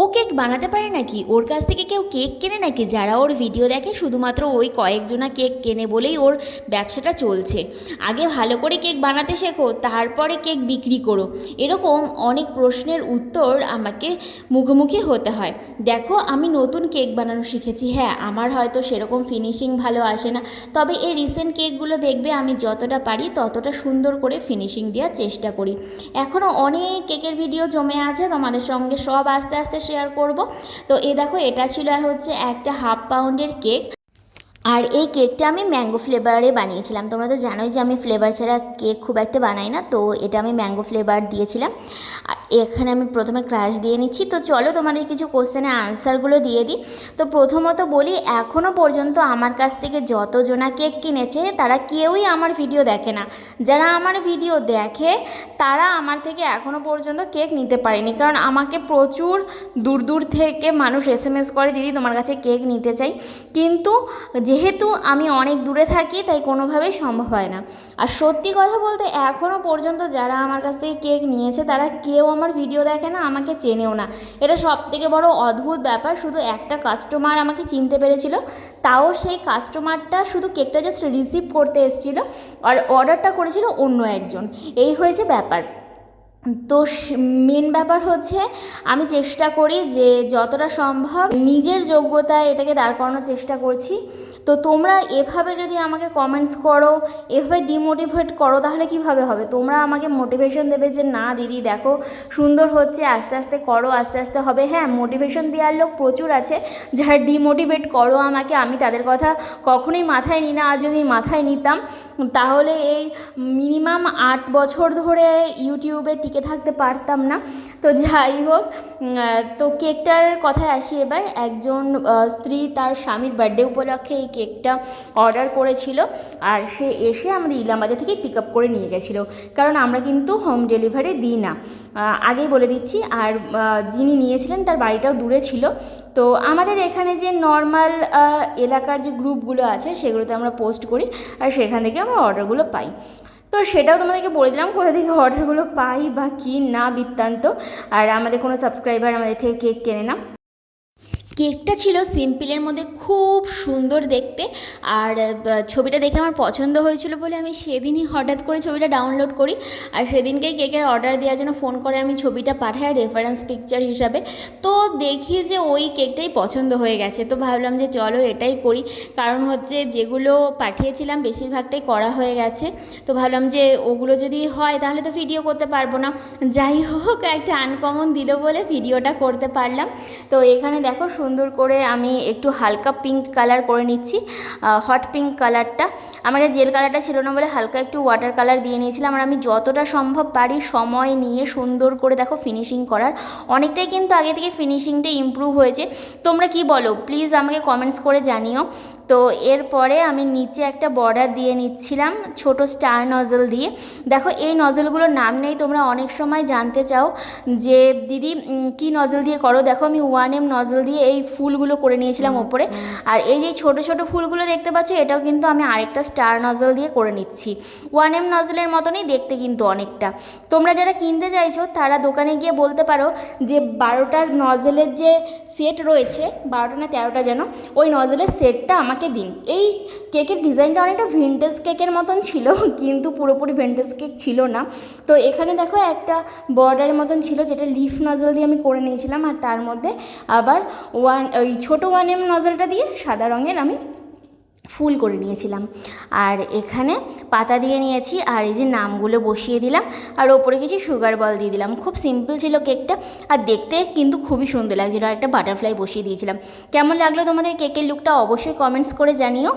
ও cake বানাতে পারে নাকি? ওর কাছ থেকে কেউ কেক কেনে নাকি? যারা ওর ভিডিও দেখে শুধুমাত্র ওই কয়েকজনা কেক কেনে বলেই ওর ব্যবসাটা চলছে। আগে ভালো করে কেক বানাতে শেখো, তারপরে কেক বিক্রি করো। এরকম অনেক প্রশ্নের উত্তর আমাকে মুখোমুখি হতে হয়। দেখো, আমি নতুন কেক বানানো শিখেছি। হ্যাঁ আমার হয়তো সেরকম ফিনিশিং ভালো আসে না। তবে এই রিসেন্ট কেকগুলো দেখবে আমি যতটা পারি, ততটা সুন্দর করে ফিনিশিং দেওয়ার চেষ্টা করি। এখনও অনেক কেকের ভিডিও জমে আছে, তোমাদের সঙ্গে সব আস্তে আস্তে শেয়ার করব। তো এ দেখো, এটা ছিল হচ্ছে একটা হাফ পাউন্ডের কেক আর এই কেকটা আমি ম্যাঙ্গো ফ্লেভারে বানিয়েছিলাম। তোমরা তো জানোই যে আমি ফ্লেভার ছাড়া কেক খুব একটা বানাই না, তো এটা আমি ম্যাঙ্গো ফ্লেভার দিয়েছিলাম। এখানে আমি প্রথমে ক্রাশ দিয়ে নিচ্ছি। তো চলো তোমাদের কিছু কোশ্চেনের আনসারগুলো দিয়ে দিই। তো প্রথমত বলি এখনও পর্যন্ত আমার কাছ থেকে যতজনা কেক কিনেছে, তারা কেউই আমার ভিডিও দেখে না। যারা আমার ভিডিও দেখে, তারা আমার থেকে এখনও পর্যন্ত কেক নিতে পারেনি। কারণ আমাকে প্রচুর দূর দূর থেকে মানুষ এস এম এস করে, দিদি, তোমার কাছে কেক নিতে চাই। কিন্তু যেহেতু আমি অনেক দূরে থাকি, তাই কোনোভাবেই সম্ভব হয় না। আর সত্যি কথা বলতে এখনও পর্যন্ত যারা আমার কাছ থেকে কেক নিয়েছে, তারা কেউ আমার ভিডিও দেখে না, আমাকে চেনেও না। এটা সব থেকে বড় অদ্ভুত ব্যাপার, শুধু একটা কাস্টমার আমাকে চিনতে পেরেছিল, তাও সেই কাস্টমারটা শুধু কেকটা জাস্ট রিসিভ করতে এসেছিল আর অর্ডারটা করেছিল অন্য একজন। এই হয়েছে ব্যাপার। তো মেন ব্যাপার হচ্ছে, আমি চেষ্টা করি যে যতটা সম্ভব নিজের যোগ্যতায় এটাকে দাঁড় করানোর চেষ্টা করছি। তো তোমরা এভাবে যদি আমাকে কমেন্টস করো, এভাবে ডিমোটিভেট করো, তাহলে কীভাবে হবে? তোমরা আমাকে মোটিভেশন দেবে যে, না দিদি, দেখো, সুন্দর হচ্ছে, আস্তে আস্তে করো, আস্তে আস্তে হবে। হ্যাঁ মোটিভেশন দেওয়ার লোক প্রচুর আছে। যারা ডিমোটিভেট করো আমাকে, আমি তাদের কথা কখনোই মাথায় নিই না। আর যদি মাথায় নিতাম, তাহলে এই মিনিমাম আট বছর ধরে ইউটিউবে টিকে থাকতে পারতাম না। তো যাই হোক তো কেকটার কথায় আসি এবার। একজন স্ত্রী তার স্বামীর বার্থডে উপলক্ষে এই কেকটা অর্ডার করেছিল আর সে এসে আমাদের ইলামবাজার থেকে পিক আপ করে নিয়ে গেছিল। কারণ আমরা কিন্তু হোম ডেলিভারি দিই না। আগেই বলে দিচ্ছি, আর যিনি নিয়েছিলেন তার বাড়িটাও দূরে ছিল। তো আমাদের এখানে যে নর্মাল এলাকার যে গ্রুপগুলো আছে সেগুলোতে আমরা পোস্ট করি আর সেখান থেকে আমরা অর্ডারগুলো পাই। তো সেটাও তোমাদেরকে বলে দিলাম কোথা থেকে অর্ডারগুলো পাই বা কী না বৃত্তান্ত। আর আমাদের কোনো সাবস্ক্রাইবার আমাদের থেকে কেক কেনে না। কেকটা ছিল সিম্পলের মধ্যে খুব সুন্দর দেখতে। আর ছবিটা দেখে আমার পছন্দ হয়েছিল বলে আমি সেদিনই হঠাৎ করে ছবিটা ডাউনলোড করি। আর সেদিনকেই কেকের অর্ডার দেওয়ার জন্য ফোন করে আমি ছবিটা পাঠাই রেফারেন্স পিকচার হিসাবে। তো দেখি যে ওই কেকটাই পছন্দ হয়ে গেছে। তো ভাবলাম যে চলো এটাই করি। কারণ হচ্ছে যেগুলো পাঠিয়েছিলাম বেশিরভাগটাই করা হয়ে গেছে। তো ভাবলাম যে ওগুলো যদি হয় তাহলে তো ভিডিও করতে পারব না। যাই হোক, একটা আনকমন দিল বলে ভিডিওটা করতে পারলাম। তো এখানে দেখো সুন্দর করে আমি একটু হালকা পিঙ্ক কালার করে নিচ্ছি। হট পিঙ্ক কালারটা আমাকে জেল কালারটা ছিল না বলে হালকা একটু ওয়াটার কালার দিয়ে নিয়েছিলাম। আর আমি যতটা সম্ভব পারি সময় নিয়ে সুন্দর করে দেখো ফিনিশিং করার। অনেকটাই কিন্তু আগে থেকে ফিনিশিংটা ইম্প্রুভ হয়েছে। তোমরা কি বলো? প্লিজ আমাকে কমেন্টস করে জানিও। তো এরপরে আমি নিচে একটা বর্ডার দিয়ে নিচ্ছিলাম ছোট স্টার নজল দিয়ে। দেখো এই নজলগুলোর নাম নেই তোমরা অনেক সময় জানতে চাও যে দিদি কি নজল দিয়ে করো? দেখো আমি ওয়ান এম নজল দিয়ে এই ফুলগুলো করে নিয়েছিলাম ওপরে। আর এই যে ছোট ছোট ফুলগুলো দেখতে পাচ্ছ এটাও কিন্তু আমি আরেকটা স্টার নজল দিয়ে করে নিচ্ছি। ওয়ান এম নজলের মতনই দেখতে কিন্তু অনেকটা। তোমরা যারা কিনতে চাইছো তারা দোকানে গিয়ে বলতে পারো যে বারোটা নজলের যে সেট রয়েছে বারোটা না তেরোটা যেন ওই নজলের সেটটা আমাকে দিন। এই কেকের ডিজাইনটা অনেকটা ভিন্টেজ কেকের মতন ছিল, কিন্তু পুরোপুরি ভিন্টেজ কেক ছিল না। তো এখানে দেখো একটা বর্ডারের মতন ছিল, যেটা লিফ নজল দিয়ে আমি করে নিয়েছিলাম, আর তার মধ্যে আবার ওয়ান ওই ছোটো ওয়ান এম নজলটা দিয়ে সাদা রঙের আমি ফুল করে নিয়েছিলাম। আর এখানে পাতা দিয়ে নিয়েছি আর এই যে নামগুলো বসিয়ে দিলাম আর ওপরে কিছু সুগার বল দিয়ে দিলাম। খুব সিম্পল ছিল কেকটা আর দেখতে কিন্তু খুবই সুন্দর লাগছিল। আর একটা বাটারফ্লাই বসিয়ে দিয়েছিলাম। কেমন লাগল তোমাদের কেকের লুকটা অবশ্যই কমেন্টস করে জানিও।